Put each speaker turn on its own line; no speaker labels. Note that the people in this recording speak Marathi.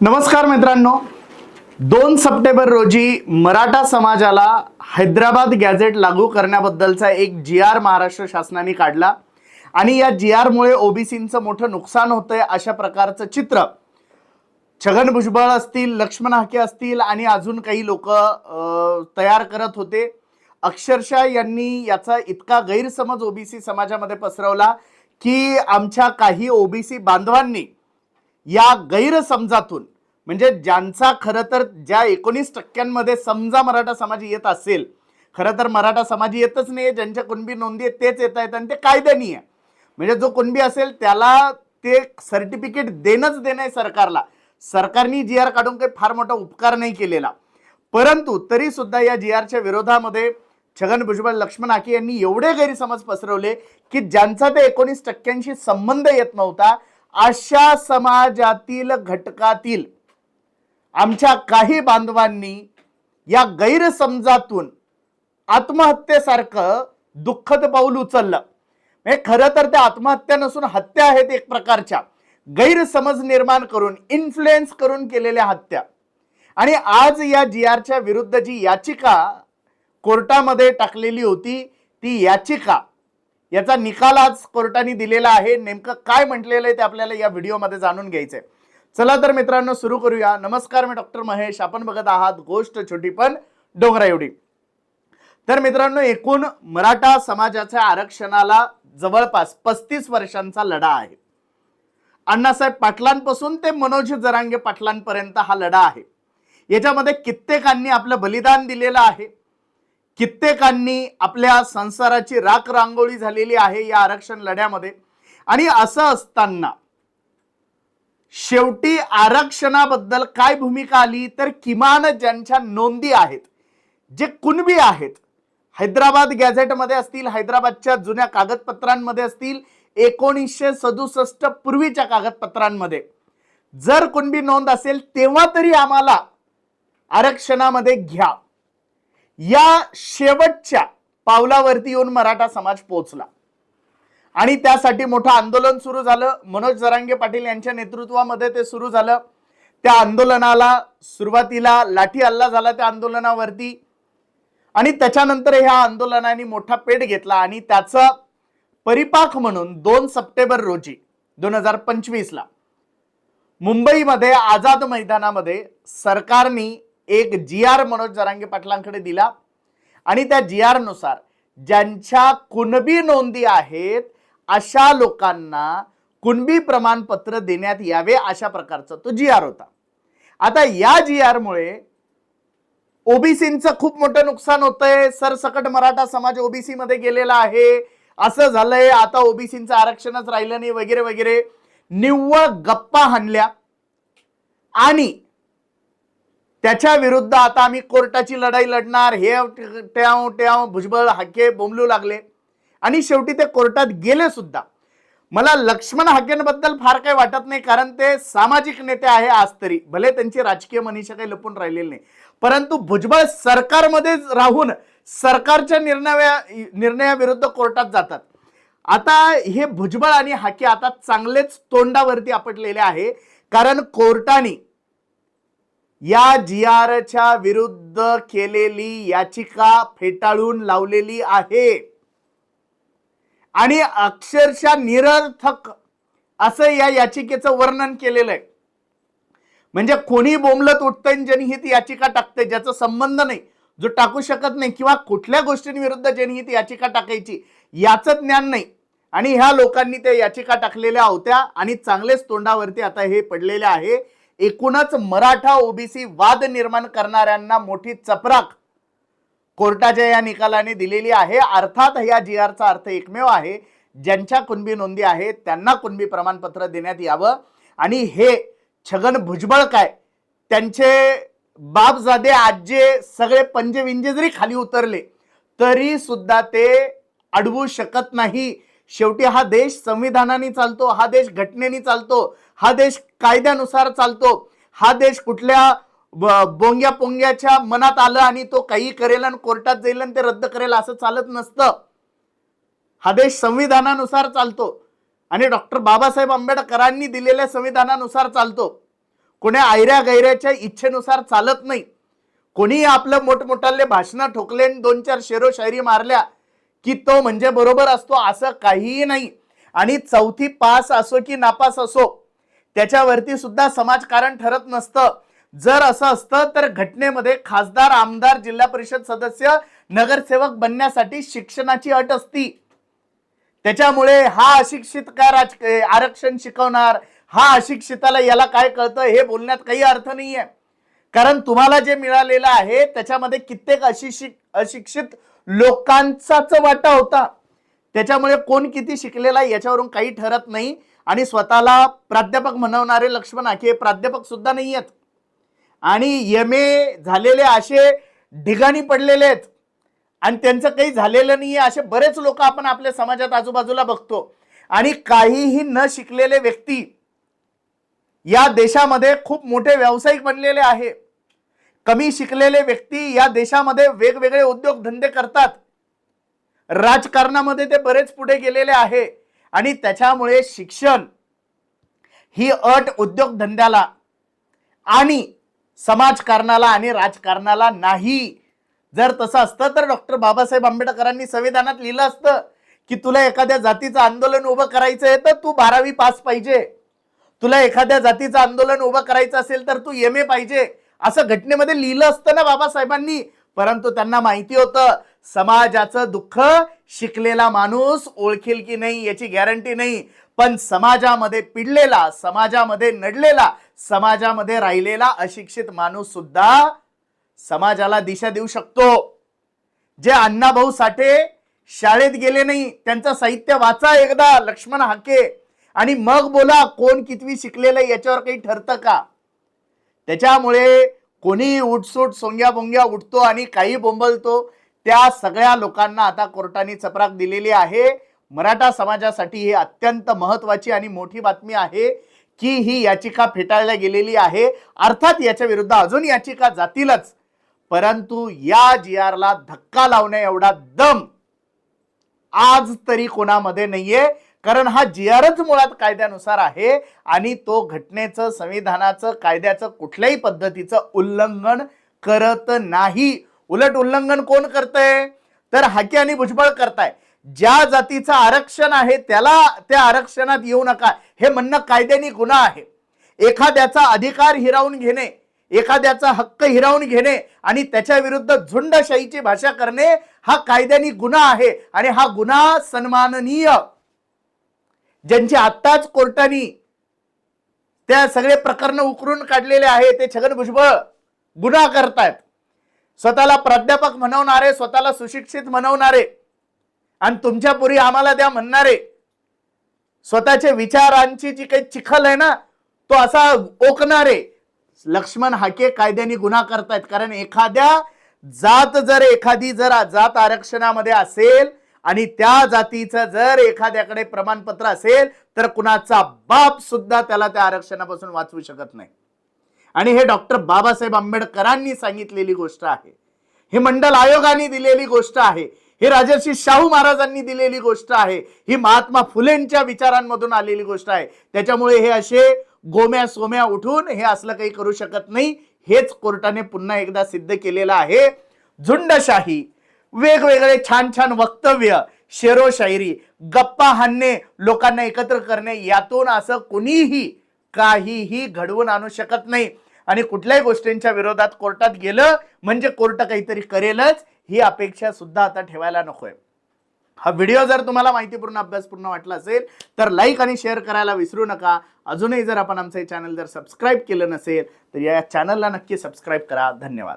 नमस्कार मित्रांनो. दोन सप्टेंबर रोजी मराठा समाजाला हैदराबाद गॅझेट लागू करण्याबद्दलचा एक जी आर महाराष्ट्र शासनाने काढला. आणि या जी आरमुळे ओबीसींचं मोठं नुकसान होतंय अशा प्रकारचं चित्र. छगन भुजबळ असतील लक्ष्मण हाके असतील आणि अजून काही लोक तयार करत होते. अक्षरशः यांनी याचा इतका गैरसमज ओबीसी समाजामध्ये पसरवला की आमच्या काही ओबीसी बांधवांनी या गैरसमजातून म्हणजे ज्यांचा खरं तर ज्या एकोणीस टक्क्यांमध्ये समजा मराठा समाज येत असेल खरं तर मराठा समाज येतच नाही ज्यांच्या कुणबी नोंदी आहेत तेच येत आहेत आणि ते कायद्यानी आहे. म्हणजे जो कुणबी असेल त्याला ते सर्टिफिकेट देणंच देणं आहे सरकारला. सरकारनी जी आर काढून काही फार मोठा उपकार नाही केलेला. परंतु तरी सुद्धा या जी आरच्या विरोधामध्ये छगन भुजबळ लक्ष्मण आके यांनी एवढे गैरसमज पसरवले की ज्यांचा ते एकोणीस टक्क्यांशी संबंध येत नव्हता अशा समाजातील घटकातील आमच्या काही बांधवांनी या गैरसमजातून आत्महत्येसारखं दुःखद पाऊल उचललं. म्हणजे खरं तर त्या आत्महत्या नसून हत्या आहेत एक प्रकारच्या. गैरसमज निर्माण करून इन्फ्लुएन्स करून केलेल्या हत्या. आणि आज या जी आरच्या विरुद्ध जी याचिका कोर्टामध्ये टाकलेली होती ती याचिका याचा निकाल आज कोर्टाने दिलेला आहे. नेमकं काय म्हटलेलं आहे ते आपल्याला या व्हिडिओमध्ये जाणून घ्यायचंय. चला तर मित्रांनो सुरू करूया. नमस्कार मी डॉक्टर महेश. आपण बघत आहात गोष्ट छोटी पण डोंगरा एवढी. तर मित्रांनो एकूण मराठा समाजाच्या आरक्षणाला जवळपास पस्तीस वर्षांचा लढा आहे. अण्णासाहेब पाटलांपासून ते मनोज जरांगे पाटलांपर्यंत हा लढा आहे. याच्यामध्ये कित्येकांनी आपलं बलिदान दिलेलं आहे. कित्येकांनी आपल्या संसाराची राख रांगोळी झालेली आहे या आरक्षण लढ्यामध्ये. आणि असं असताना शेवटी आरक्षणाबद्दल काय भूमिका आली? तर किमान ज्यांच्या नोंदी आहेत जे कुणबी आहेत हैदराबाद गॅझेटमध्ये असतील हैदराबादच्या जुन्या कागदपत्रांमध्ये असतील एकोणीसशे सदुसष्ट पूर्वीच्या कागदपत्रांमध्ये. जर कुणबी नोंद असेल तेव्हा तरी आम्हाला आरक्षणामध्ये घ्या. या शेवटच्या पावलावरती येऊन मराठा समाज पोहोचला. आणि त्यासाठी मोठं आंदोलन सुरू झालं. मनोज जरांगे पाटील यांच्या नेतृत्वामध्ये ते सुरू झालं. त्या आंदोलनाला सुरुवातीला लाठी हल्ला झाला त्या आंदोलनावरती. आणि त्याच्यानंतर ह्या आंदोलनाने मोठा पेट घेतला आणि त्याचा परिपाक म्हणून दोन सप्टेंबर रोजी दोन हजार पंचवीसला मुंबईमध्ये आझाद मैदानामध्ये सरकारने एक जी आर मनोज जरांगे पाटलांकडे दिला. आणि त्या जी आरनुसार ज्यांच्या कुणबी नोंदी आहेत अशा लोकांना कुणबी प्रमाणपत्र देण्यात यावे अशा प्रकारचा तो जी आर होता. आता या जी आर मुळे खूप मोठं नुकसान होतंय. सरसकट मराठा समाज ओबीसी मध्ये गेलेला आहे. असं झालंय आता ओबीसींचं आरक्षणच राहिलं नाही वगैरे वगैरे. निव्वळ गप्पा हाणल्या. आणि त्याच्या विरुद्ध आता आम्ही कोर्टाची लढाई लढणार. हे ट्याव ट्याव भुजबळ हाके बोंबलू लागले. आणि शेवटी ते कोर्टात गेले सुद्धा. मला लक्ष्मण हाकेंबद्दल फार काही वाटत नाही कारण ते सामाजिक नेते आहे आज तरी. भले त्यांची राजकीय मनीषा काही लपून राहिलेली नाही. परंतु भुजबळ सरकारमध्ये राहून सरकारच्या निर्णया निर्णयाविरुद्ध कोर्टात जातात. आता हे भुजबळ आणि हाके आता चांगलेच तोंडावरती आपटलेले आहे. कारण कोर्टाने या जी आरच्या विरुद्ध केलेली याचिका फेटाळून लावलेली आहे. आणि अक्षरशः निरर्थक असं या याचिकेचं वर्णन केलेलं आहे. म्हणजे कोणी बोंबलत उठतंय जनहित याचिका टाकते ज्याचा संबंध नाही जो टाकू शकत नाही किंवा कुठल्या गोष्टींविरुद्ध जनहित याचिका टाकायची याचं ज्ञान नाही. आणि ह्या लोकांनी त्या याचिका टाकलेल्या होत्या आणि चांगलेच तोंडावरती आता हे पडलेले आहे. एकूणच मराठा ओबीसी वाद निर्माण करणाऱ्यांना मोठी चपराक कोर्टाच्या या निकालाने दिलेली आहे. अर्थात या जी आरचा अर्थ एकमेव आहे. ज्यांच्या कुणबी नोंदी आहेत त्यांना कुणबी प्रमाणपत्र देण्यात यावं. आणि हे छगन भुजबळ काय? त्यांचे बापजादे आजे सगळे पंजविंजे जरी खाली उतरले तरी सुद्धा ते अडवू शकत नाही. शेवटी हा देश संविधानाने चालतो हा देश घटनेने चालतो. हा देश कायद्यानुसार चालतो. हा देश कुठल्या ब- बोंग्या पोंग्याच्या मनात आलं आणि तो काही करेल आणि कोर्टात जाईल आणि ते रद्द करेल असं चालत नसतं. हा देश संविधानानुसार चालतो. आणि डॉक्टर बाबासाहेब आंबेडकरांनी दिलेल्या संविधानानुसार चालतो. कोण्या आयऱ्या गैऱ्याच्या इच्छेनुसार चालत नाही. कोणी आपलं मोठमोठाले भाषणं ठोकले आणि दोन चार शेरो शायरी मारल्या की तो म्हणजे बरोबर असतो असं काहीही नाही. आणि चौथी पास असो की नापास असो त्याच्यावरती सुद्धा समाजकारण ठरत नसतं. जर असं असतं तर घटनेमध्ये खासदार आमदार जिल्हा परिषद सदस्य नगरसेवक बनण्यासाठी शिक्षणाची अट असती. त्याच्यामुळे हा अशिक्षित काय राज आरक्षण शिकवणार? हा अशिक्षिताला याला काय कळतं? हे बोलण्यात काही अर्थ नाहीये. कारण तुम्हाला जे मिळालेलं आहे त्याच्यामध्ये कित्येक अशिक्षित अशिक्षित लोकांचाच वाटा होता. त्याच्यामुळे कोण किती शिकलेला आहे याच्यावरून काही ठरत नाही. आणि स्वतःला प्राध्यापक म्हणवणारे लक्ष्मण आखे प्राध्यापक सुद्धा नाही आहेत. आणि एम ए झालेले असे ढिगाणी पडलेले आहेत. आणि त्यांचं काही झालेलं नाही आहे असे बरेच लोक आपण आपल्या समाजात आजूबाजूला बघतो. आणि काहीही न शिकलेले व्यक्ती या देशामध्ये खूप मोठे व्यावसायिक बनलेले आहे. कमी शिकलेले व्यक्ती या देशामध्ये वेगवेगळे उद्योगधंदे करतात. राजकारणामध्ये ते बरेच पुढे गेलेले आहे. आणि त्याच्यामुळे शिक्षण ही अट उद्योगधंद्याला आणि समाजकारणाला आणि राजकारणाला नाही. जर तसं असतं तर डॉक्टर बाबासाहेब आंबेडकरांनी संविधानात लिहिलं असतं की तुला एखाद्या जातीचं आंदोलन उभं करायचं आहे तर तू बारावी पास पाहिजे. तुला एखाद्या जातीचं आंदोलन उभं करायचं असेल तर तू एम ए पाहिजे. असं घटनेमध्ये लिहिलं असतं ना बाबासाहेबांनी. परंतु त्यांना माहिती होतं समाजाचं दुःख शिकलेला माणूस ओळखेल की नाही याची गॅरंटी नाही. पण समाजामध्ये पिडलेला समाजामध्ये नडलेला समाजामध्ये राहिलेला अशिक्षित माणूस सुद्धा समाजाला दिशा देऊ शकतो. जे अण्णाभाऊ साठे शाळेत गेले नाही त्यांचं साहित्य वाचा एकदा लक्ष्मण हाके. आणि मग बोला कोण कितवी शिकलेलं याच्यावर काही ठरतं का? त्याच्यामुळे कोणीही उठसूट सोंग्या बोंग्या उठतो आणि काही बोंबलतो त्या सगळ्या लोकांना आता कोर्टाने चपराक दिलेली आहे. मराठा समाजासाठी ही अत्यंत महत्वाची आणि मोठी बातमी आहे की ही याचिका फेटाळल्या गेलेली आहे. अर्थात याच्या विरुद्ध अजून याचिका जातीलच. परंतु या जी आरला धक्का लावण्या एवढा दम आज तरी कोणामध्ये नाहीये. कारण हा जी आरच मुळात कायद्यानुसार आहे आणि तो घटनेचं संविधानाचं कायद्याचं कुठल्याही पद्धतीचं उल्लंघन करत नाही. उलट उल्लंघन कोण करतंय? तर हाके आणि भुजबळ करताय. ज्या जातीचं आरक्षण आहे त्याला त्या आरक्षणात येऊ नका. हे म्हणणं कायद्याने गुन्हा आहे. एखाद्याचा अधिकार हिरावून घेणे एखाद्याचा हक्क हिरावून घेणे आणि त्याच्या विरुद्ध झुंडशाहीची भाषा करणे हा कायद्याने गुन्हा आहे आणि हा गुन्हा सन्माननीय. ज्यांची आत्ताच कोर्टाने त्या सगळे प्रकरण उकरून काढलेले आहे ते छगन भुजबळ गुन्हा करतायत. स्वतःला प्राध्यापक म्हणवणारे स्वतःला सुशिक्षित म्हणवणारे आणि तुमच्या पुरी आम्हाला द्या म्हणणारे स्वतःच्या विचारांची जी काही चिखल आहे ना तो असा ओकणारे लक्ष्मण हाके कायद्याने गुन्हा करतायत. कारण एखाद्या जात जर एखादी जर जात आरक्षणामध्ये असेल आणि त्या जातीचं जर एखाद्याकडे प्रमाणपत्र असेल तर कुणाचा बाप सुद्धा त्याला त्या आरक्षणापासून वाचवू शकत नाही. आणि हे डॉक्टर बाबासाहेब आंबेडकरांनी सांगितलेली गोष्ट आहे. हे मंडल आयोगाने दिलेली गोष्ट आहे. हे राजर्षी शाहू महाराजांनी दिलेली गोष्ट आहे. ही महात्मा फुलेंच्या विचारांमधून आलेली गोष्ट आहे. त्याच्यामुळे हे असे गोम्या सोम्या उठून हे असलं काही करू शकत नाही. हेच कोर्टाने पुन्हा एकदा सिद्ध केलेलं आहे. झुंडशाही वेगवेगळे छान छान वक्तव्य शेरो शायरी गप्पा हाणणे लोकांना एकत्र करणे यातून असं कुणीही काहीही घडवून आणू शकत नाही. आणि कुठल्याही गोष्टींच्या विरोधात कोर्टात गेलं म्हणजे कोर्ट काहीतरी करेलच ही अपेक्षा सुद्धा आता ठेवायला नकोय. हा व्हिडिओ जर तुम्हाला माहितीपूर्ण अभ्यासपूर्ण वाटला असेल तर लाईक आणि शेअर करायला विसरू नका. अजूनही जर आपण आमचं हे चॅनल जर सबस्क्राईब केलं नसेल तर या चॅनलला नक्की सबस्क्राईब करा. धन्यवाद.